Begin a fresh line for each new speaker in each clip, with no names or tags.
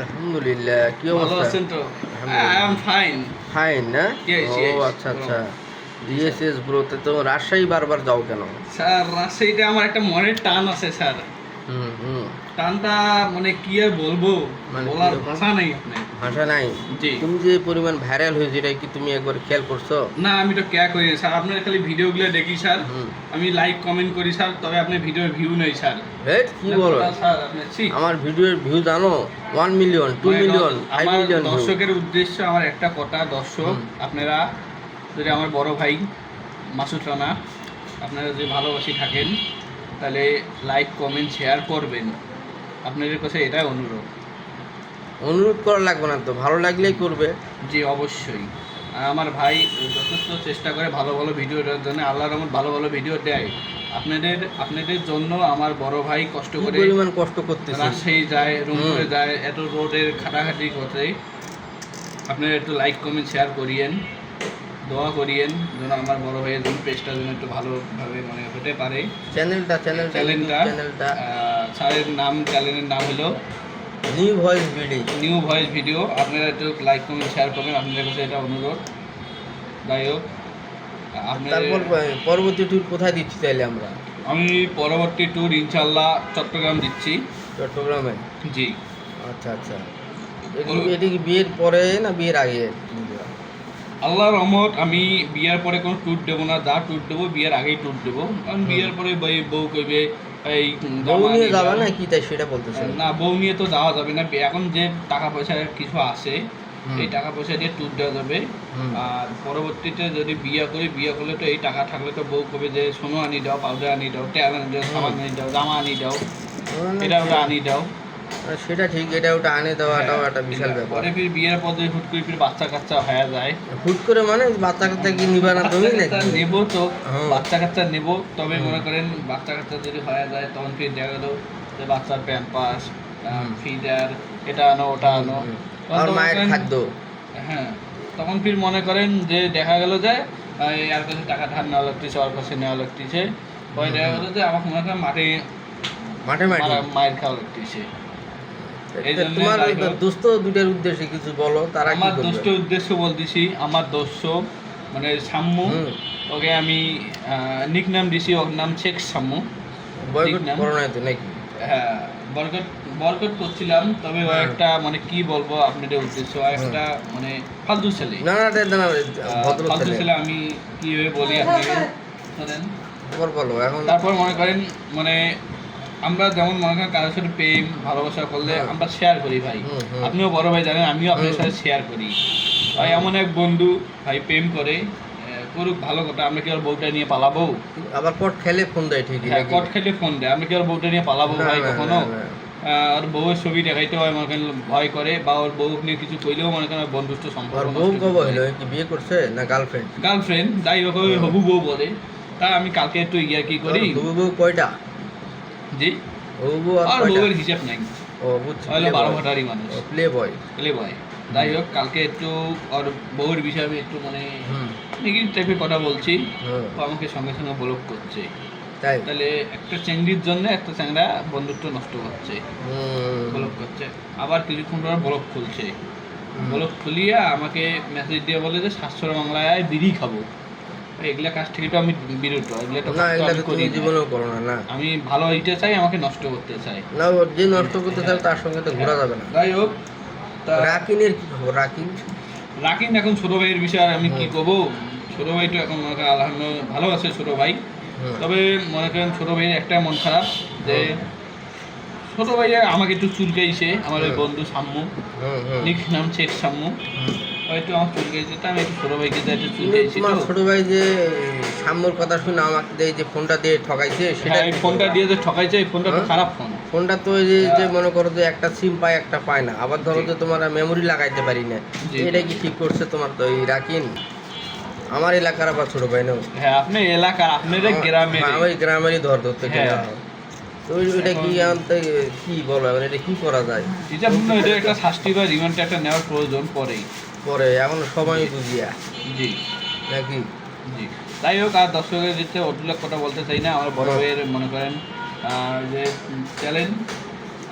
আলহামদুলিল্লাহ কি অবস্থা?
আছেন তো? I am fine.
ফাইন না? ও আচ্ছা
bro.
আচ্ছা। ডিএসএস ব্রোতে তো রাজশাহী বারবার যাও কেন?
স্যার রাজশাহীতে আমার একটা মনের টান আছে স্যার। টানটা মানে কি আর বলব
মানে
বলার ভাষা নেই আপনার।
ভাষা নাই? তুমি যে পরিমাণ ভাইরাল হয়েছে এটা কি তুমি একবার খেয়াল করছ?
না আমি তো ক্যা করি স্যার আপনার খালি ভিডিওগুলো দেখি স্যার। আমি লাইক কমেন্ট করি স্যার। তবে আপনার ভিডিওর ভিউ নেই স্যার।
কি বলো? আমার ভিডিওর ভিউ জানো? ওয়ান মিলিয়ন টু
মানে
মিলিয়ন মিলিয়ন
দর্শকের উদ্দেশ্য আমার একটা কথা দর্শক আপনারা যদি আমার বড় ভাই মাসুদ রানা আপনারা যদি ভালোবাসি থাকেন তাহলে লাইক কমেন্ট শেয়ার করবেন। আপনাদের কাছে এটাই অনুরোধ।
অনুরোধ করা লাগবে না তো ভালো লাগলেই করবে।
জি অবশ্যই। আর আমার ভাই যথেষ্ট চেষ্টা করে ভালো ভালো ভিডিও দেওয়ার জন্য আল্লাহর রহমত ভালো ভালো ভিডিও দেয়। আপনাদের আপনাদের জন্য আমার বড় ভাই কষ্ট করে
পরিমাণ কষ্ট করতেছে?
রাজশাহী যায় রংপুরে। যায় এত রোডের খাটাখাটি করতে আপনারা একটু লাইক কমেন্ট শেয়ার করিয়েন। দোয়া করিয়েন যেন আমার বড় ভাইয়ের জন্য পেজটা যেন একটু ভালোভাবে মানে হতে পারে।
চ্যানেলটা চ্যানেলটা
চ্যানেলটা
চ্যানেলটা।
স্যারের নাম চ্যানেলের নাম হলো
new voice video.
New voice video. আপনারা একটু লাইক কমেন্ট শেয়ার করবেন। আপনাদের কাছে এটা অনুরোধ। যাই হোক
তারপর পরবর্তী ট্যুর কোথায় দিচ্ছি তাইলে আমরা?
আমি পরবর্তী ট্যুর ইনশাল্লাহ চট্টগ্রাম দিচ্ছি।
চট্টগ্রামে?
জি।
আচ্ছা আচ্ছা। এটা কি বিয়ের পরে না বিয়ের আগে?
আল্লাহর রহমত আমি বিয়ার পরে কোনো ট্যুর দেবো না যা ট্যুর দেবো বিয়ার আগেই ট্যুর দেবো। কারণ বিয়ার পরে বউ কইবে এই
বউ নিয়ে
নিয়ে
যাবে না কি তাই সেটা বলতেছে?
না বউ নিয়ে তো যাওয়া যাবে না। এখন যে টাকা পয়সা কিছু আছে এই টাকা পয়সা দিয়ে ট্যুর দেওয়া যাবে। আর পরবর্তীতে যদি বিয়ে করি বিয়ে করলে তো এই টাকা থাকলে তো বউ কবে যে সোনো আনি দাও পাউডার আনি দাও তেল আনি দাও সাবান আনি দাও জামা আনি দাও এটা ওটা আনি দাও।
সেটা ঠিক এটা ওটা আনে দেওয়াটাও
হ্যাঁ,
একটা বিশাল ব্যাপার।
পরে ফির বিয়ের পর হুট করে ফির বাচ্চা কাচ্চা হয়ে যায়।
হুট করে মানে বাচ্চা কাচ্চা কি নিবা না তুমি নাকি?
নেব তো বাচ্চা কাচ্চা নেব তবে মনে করেন বাচ্চা কাচ্চা যদি হয়ে যায় তখন ফির দেখা গেলো যে বাচ্চার প্যাম্পাস ফিডার এটা আনো ওটা আনো।
আর
মনে
মায়ের
করেন-
খাদ্য।
হ্যাঁ তখন ফির মনে করেন যে দেখা গেল যে এই আর কাছে টাকা ধার নেওয়া লাগতেছে ওর কাছে নেওয়া লাগতেছে। ওই দেখা। গেলো যে আমার মনে করেন মাঠে
মাঠে
মায়ের খাওয়া লাগতেছে।
তোমার। দুস্থ দুটার উদ্দেশ্যে কিছু বলো তারা
আমার দোষটা উদ্দেশ্য বলতেছি আমার দোষ মানে সাম্য
হুম।
ওকে আমি নিক নাম দিছি ওর নাম শেখ সাম্য
বয়কট
ঠিক
করো না তো নাকি?
হ্যাঁ বরকট বরকট করছিলাম তবে ও
হ্যাঁ।
একটা মানে কি বলব আপনাদের উদ্দেশ্য একটা মানে ফালতু ছেলে।
না না না,
ফালতু
ছেলে।
আমি কীভাবে বলি আপনাকে? শোনেন
খবর বলো এখন
তারপর মনে করেন মানে আমরা যেমন মনে করেন কারোর সাথে প্রেম ভালোবাসা করলে আমরা শেয়ার করি ভাই। আপনিও বড় ভাই জানেন আমিও আপনার সাথে শেয়ার করি। ভাই এমন এক বন্ধু ভাই প্রেম করে করুক ভালো কথা আমরা কি আর বউটা নিয়ে পালাবো?
আবার কট খেলে ফোন দেয় ঠিকই
হ্যাঁ? কট খেলে ফোন দেয় আমরা কি আর বউটা নিয়ে পালাবো ভাই
না,
কখনো? আর বউয়ের ছবি দেখাইতে হয় মনে করেন ভয় করে বা ওর বউ নিয়ে কিছু কইলেও মনে করেন বন্ধুত্ব সম্পর্ক
বউ কব হলো? কি বিয়ে করছে না গার্লফ্রেন্ড
গার্লফ্রেন্ড যাই হোক। হবু বউ বলে। তা আমি কালকে একটু ইয়া কি করি?
হবু বউ কয়টা? বউ আর
বউয়ের হিসাব নাই।
ও বুঝছি
হলো বারো ভাটারি মানুষ।
প্লে বয়
প্লে বয় যাই হোক কালকে একটু ওর বউয়ের বিষয়ে আমি একটু মানে নেগেটিভ টাইপের কথা বলছি। ও আমাকে সঙ্গে সঙ্গে ব্লক করছে।
তাই?
তাহলে একটা চেংড়ির জন্য একটা চ্যাংড়া বন্ধুত্ব নষ্ট করছে
হুম।
ব্লক করছে। আবার কিছুক্ষণ পর ব্লক খুলছে। ব্লক খুলিয়া আমাকে মেসেজ দিয়ে বলে যে শাশ্বর বাংলায় বিড়ি খাব। এগুলা কাজ থেকে তো আমি বিরত এগুলা তো
না এগুলা তো তুমি জীবনেও করো না না।
আমি ভালো হইতে চাই আমাকে নষ্ট করতে চাই।
না ও যে নষ্ট করতে চাও তার সঙ্গে তো ঘোরা যাবে না।
যাই হোক
রাকিনের কি খবর রাকিন?
রাকিন এখন ছোট ভাইয়ের বিষয়ে আর আমি কি। করব ছোট ভাই তো এখন মনে করেন আলহামদুলিল্লাহ ভালো আছে ছোট ভাই। তবে মনে করেন ছোট ভাইয়ের একটা মন খারাপ যে ছোট ভাইয়া আমাকে একটু চুলকাইছে আমার ওই বন্ধু
হুম
নিক নাম শেখ সাম্য
হুম।
হয়তো আমার চুলকাইছে তা আমি একটু ছোট ভাইকে যা একটু
কিন্তু
চুলকাইছি
তোমার ছোট ভাই যে সাম্যর কথা শুনে আমাকে দিয়ে যে ফোনটা দিয়ে ঠকাইছে সেটা
হ্যাঁ এই ফোনটা দিয়ে যে ঠকাইছে এই ফোনটা তো
হ্যাঁ?
খারাপ ফোন।
ফোনটা তো যে
হ্যাঁ।
যে মনে করো যে একটা সিম পায় একটা পায় না। আবার ধরো যে তোমার মেমোরি লাগাইতে পারি না।
জি।
এটা কি ঠিক করছে তোমার তো এই রাকিন? আমার এলাকার আবার ছোট ভাই না
হ্যাঁ আপনি এলাকার আপনাদের
আমার-
গ্রামের
হ্যাঁ, ওই গ্রামেরই ধর ধরতে গেলে
হ্যাঁ।
তো ওইটা কি আনতে কি বলো? এখন এটা কি করা যায়?
এটা আপনার এটা একটা শাস্তি বা রিমান্ডটা একটা নেওয়ার প্রয়োজন পরেই
পরে এখন সময় বুঝিয়া
জি।
নাকি?
জি। যাই হোক আর দর্শকের দিতে অতুলের কথা বলতে চাই না আমার বড় ভাইয়ের মনে করেন যে চ্যালেঞ্জ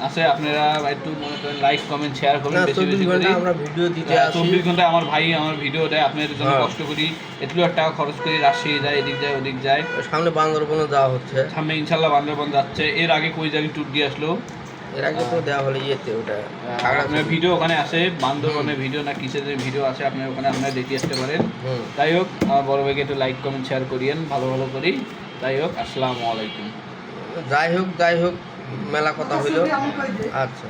আছে আপনারা একটু মনে করেন লাইক কমেন্ট শেয়ার করবেন
না
বেশি বেশি করে।
ঘণ্টা আমরা ভিডিও দিতে আসি।
চব্বিশ ঘন্টায় আমার ভাই আমার ভিডিও দেয় আপনাদের জন্য
হ্যাঁ।
কষ্ট করি। একটু টাকা খরচ করি রাজশাহী যায় এদিক যায় ওদিক যায়।
সামনে বান্দরবনে যাওয়া হচ্ছে।
সামনে ইনশাল্লাহ বান্দরবন যাচ্ছে। এর আগে কই জানি ট্যুর দিয়ে আসলো।
এর আগে তো দেওয়া হলো ইয়েতে ওটা। খাগড়া
আপনার ভিডিও ওখানে আছে বান্দরবনে ভিডিও না কিসের ভিডিও আছে আপনার ওখানে আপনারা দেখে আসতে পারেন।
তাই
যাই হোক আমার বড় ভাইকে একটু লাইক কমেন্ট শেয়ার করিয়েন ভালো ভালো করি। যাই হোক আসসালামু আলাইকুম।
যাই হোক যাই হোক মেলা কথা হইল আচ্ছা।